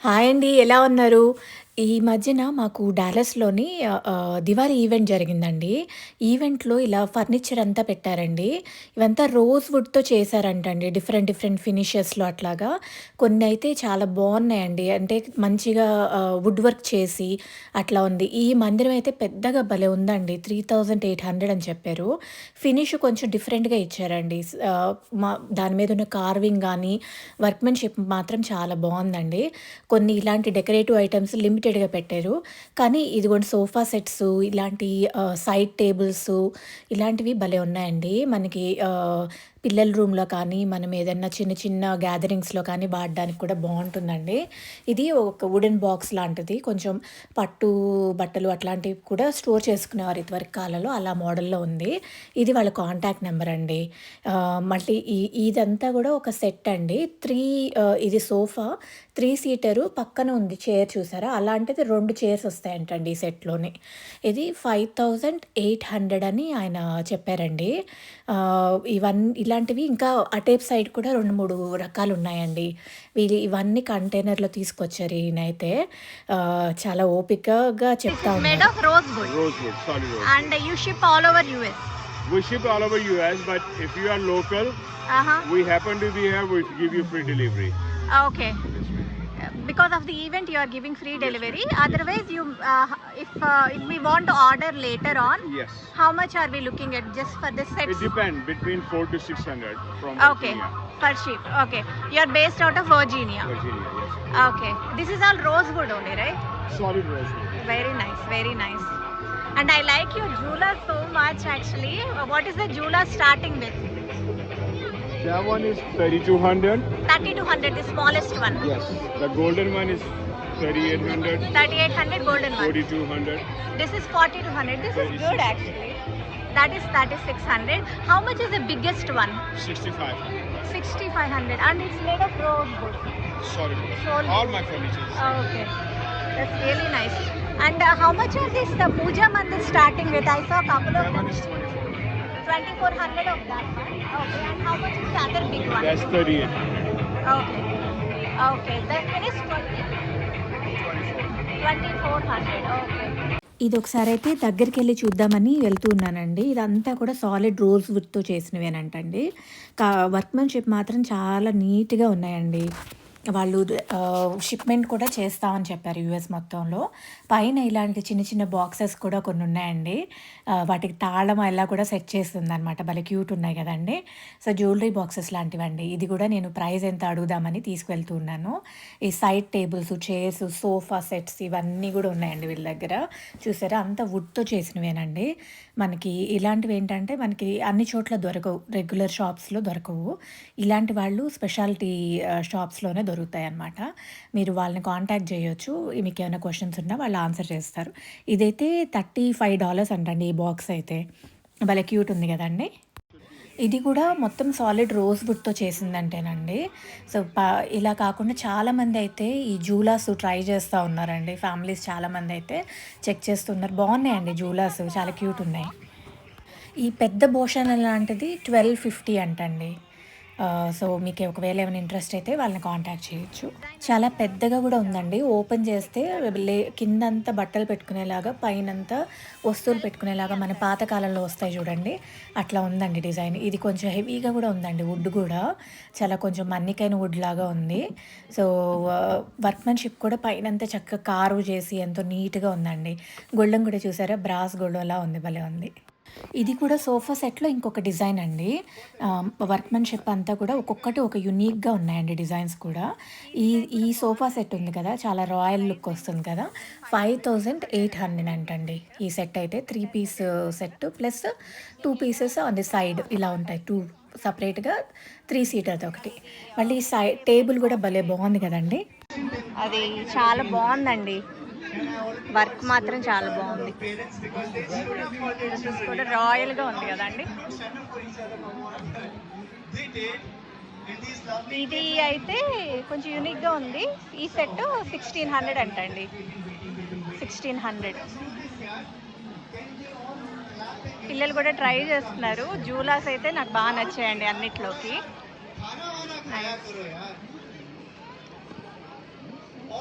Hi అండి. ఎలా ఉన్నారు? ఈ మధ్యన మాకు డాలస్‌లోని ఆహ్, దివాళీ ఈవెంట్ జరిగిందండి. ఈవెంట్‌లో ఇలా ఫర్నిచర్ అంతా పెట్టారండి. ఇవంతా రోజ్ వుడ్‌తో చేశారంటండి. డిఫరెంట్ డిఫరెంట్ ఫినిషెస్‌లో అట్లాగా. కొన్ని అయితే చాలా బాగున్నాయండి అంటే మంచిగా వుడ్ వర్క్ చేసి అట్లా ఉంది. ఈ మందిరం అయితే పెద్దగా భలే ఉందండి. 3800 అని చెప్పారు. ఫినిష్ కొంచెం డిఫరెంట్‌గా ఇచ్చారండి. మా దాని మీద ఉన్న కార్వింగ్ కానీ వర్క్‌మెన్‌షిప్ మాత్రం చాలా బాగుందండి కొన్ని ఇలాంటి డెకరేటివ్ ఐటమ్స్ లిమిటెడ్ లిమిటెడ్‌గా పెట్టారు. కానీ ఇదిగోండి సోఫా సెట్స్ ఇలాంటి సైడ్ టేబుల్స్ ఇలాంటివి భలే ఉన్నాయండి. మనకి పిల్లల రూమ్‌లో కానీ, మనం ఏదన్నా చిన్న చిన్న గ్యాదరింగ్స్‌లో కానీ వాడడానికి కూడా బాగుంటుందండి ఇది ఒక వుడెన్ బాక్స్ లాంటిది. కొంచెం పట్టు బట్టలు అట్లాంటివి కూడా స్టోర్ చేసుకునేవారు ఇదివరకు కాలంలో. అలా మోడల్‌లో ఉంది. ఇది వాళ్ళ కాంటాక్ట్ నెంబర్ అండి. మళ్ళీ ఈ ఇదంతా కూడా ఒక సెట్ అండి. త్రీ ఇది సోఫా త్రీ సీటరు పక్కన ఉంది చైర్ చూసారా? అలాంటిది రెండు చైర్స్ వస్తాయంటండి ఈ సెట్‌లోనే. ఇది 5800 అని ఆయన చెప్పారండి. ఇవన్నీ ఇవన్ ఇలాంటివి ఇంకా అటేపు సైడ్ కూడా 2, 3 రకాలున్నాయండి. వీళ్ళు ఇవన్నీ కంటైనర్‌లో తీసుకొచ్చారు ఈయనైతే. చాలా ఓపికగా చెప్తా and you ship all over US. We ship all over US, but if you are local, Uh-huh. we happen to be here, we give you free delivery. Okay. Because of the event, you are giving free delivery. Otherwise, you uh, if uh, if we want to order later on, Yes. how much are we looking at just for this set? It depends between four to six hundred from Okay, Virginia. per ship. Okay, you are based out of Virginia. Virginia, yes. Okay, this is all rosewood only, right? Solid rosewood. Very nice, very nice. And I like your jeweler so much actually. Uh, What is the jeweler starting with? That one is thirty-two hundred. 3200, the smallest one. Yes. The golden one is thirty-eight hundred. 3800 golden one. Forty-two hundred. This is 4200. This is good actually. That is 3600. How much is the biggest one? Sixty-five. 6500 and it's made of rosewood. Solid rosewood. Solid. All my furniture Oh, okay. That's really nice. And uh, how much are this the puja mandir starting with? I saw a couple of them. twenty-four. 2400 of that one. Okay. And how much is the other big one? That's thirty-eight. Okay. Okay. That one is ఇది ఒకసారి అయితే దగ్గరికి వెళ్ళి చూద్దామని వెళ్తూ ఉన్నానండి. ఇదంతా కూడా సాలిడ్ రోల్స్ వుడ్‌తో చేసినవేనంటండి. కా వర్క్‌మెన్‌షిప్ మాత్రం చాలా నీట్‌గా ఉన్నాయండి. వాళ్ళు షిప్‌మెంట్ కూడా చేస్తామని చెప్పారు యూఎస్ మొత్తంలో. పైన ఇలాంటి చిన్న చిన్న బాక్సెస్ కూడా కొన్ని ఉన్నాయండి వాటికి తాళం ఎలా కూడా సెట్ చేసిందనమాట. భలే క్యూట్ ఉన్నాయి కదండి సో, జ్యువెలరీ బాక్సెస్ లాంటివండి. ఇది కూడా నేను ప్రైస్ ఎంత అడుగుదామని తీసుకువెళ్తూ ఉన్నాను. ఈ side tables, chairs, sofa sets ఇవన్నీ కూడా ఉన్నాయండి వీళ్ళ దగ్గర. చూసారా? అంతా వుడ్‌తో చేసినవేనండి. మనకి ఇలాంటివి ఏంటంటే మనకి అన్ని చోట్ల దొరకవు. రెగ్యులర్ షాప్స్‌లో దొరకవు. ఇలాంటి వాళ్ళు స్పెషాలిటీ షాప్స్లోనే దొరుకుతాయి అన్నమాట మీరు వాళ్ళని కాంటాక్ట్ జేయొచ్చు. మీకేమైనా క్వశ్చన్స్ ఉన్నా వాళ్ళు ఆన్సర్ చేస్తారు. ఇదైతే $35 అంటండి ఈ బాక్స్ అయితే. భలే క్యూట్ ఉంది కదండి ఇది కూడా మొత్తం సాలిడ్ రోజ్ వుడ్‌తో చేసిందంటేనండి. సో, ప ఇలా కాకుండా చాలామంది అయితే ఈ జూలాస్ ట్రై చేస్తూ ఉన్నారండి. ఫ్యామిలీస్ చాలామంది అయితే చెక్ చేస్తున్నారు. బాగున్నాయండి జూలాస్ చాలా క్యూట్ ఉన్నాయి. ఈ పెద్ద భోషణ లాంటిది 1250 అంటండి. సో, మీకు ఒకవేళ ఏమైనా ఇంట్రెస్ట్ అయితే వాళ్ళని కాంటాక్ట్ చేయొచ్చు. చాలా పెద్దగా కూడా ఉందండి. ఓపెన్ చేస్తే లే కిందంతా బట్టలు పెట్టుకునేలాగా, పైనంతా వస్తువులు పెట్టుకునేలాగా మన పాతకాలంలో వస్తాయి చూడండి. అట్లా ఉందండి డిజైన్. ఇది కొంచెం హెవీగా కూడా ఉందండి వుడ్ కూడా చాలా కొంచెం మన్నికైన వుడ్ లాగా ఉంది. సో, వర్క్‌మెన్‌షిప్ కూడా పైనంతా చక్కగా కార్వ్ చేసి ఎంతో నీట్‌గా ఉందండి. గొళ్ళెం కూడా చూసారా? బ్రాస్ గొళ్ళలా ఉంది. భలే ఉంది. ఇది కూడా సోఫా సెట్‌లో ఇంకొక డిజైన్ అండి. వర్క్‌మెన్‌షిప్ అంతా కూడా ఒక్కొక్కటి ఒక యూనిక్‌గా ఉన్నాయండి డిజైన్స్ కూడా. ఈ ఈ సోఫా సెట్ ఉంది కదా! చాలా రాయల్ లుక్ వస్తుంది కదా! 5800 అంటండి. ఈ సెట్ అయితే three piece set plus two pieces on the side ఇలా ఉంటాయి. టూ సెపరేట్‌గా 3 సీటర్‌ది ఒకటి. మళ్ళీ సై టేబుల్ కూడా భలే బాగుంది కదండి అది చాలా బాగుందండి వర్క్ మాత్రం చాలా బాగుంది. కూడా రాయల్గా ఉంది కదండి. ఇది అయితే కొంచెం యూనిక్గా ఉంది. ఈ సెట్ సిక్స్టీన్ హండ్రెడ్ అంటండి. సిక్స్టీన్ హండ్రెడ్ పిల్లలు కూడా ట్రై చేస్తున్నారు. జూలాస్ అయితే నాకు బాగా నచ్చాయండి అన్నిట్లోకి.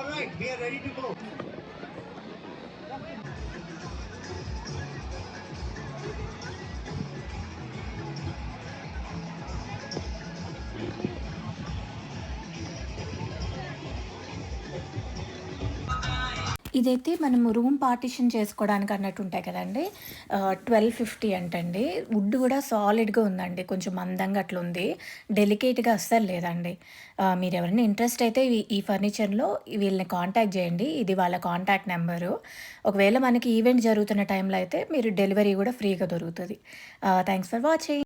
Right, we are ready to go. Thank you. ఇదైతే మనము రూమ్ పార్టిషన్ చేసుకోవడానికి అన్నట్టు ఉంటాయి కదండి. ట్వెల్వ్ ఫిఫ్టీ అంటండి. వుడ్ కూడా సాలిడ్గా ఉందండి. కొంచెం మందంగా అట్లా ఉంది. డెలికేట్గా అస్సలు లేదండి. మీరు ఎవరైనా ఇంట్రెస్ట్ అయితే ఈ- ఈ ఫర్నిచర్లో వీళ్ళని కాంటాక్ట్ చేయండి. ఇది వాళ్ళ కాంటాక్ట్ నెంబరు. ఒకవేళ మనకి ఈవెంట్ జరుగుతున్న టైంలో అయితే మీరు డెలివరీ కూడా ఫ్రీగా దొరుకుతుంది. Thanks for watching.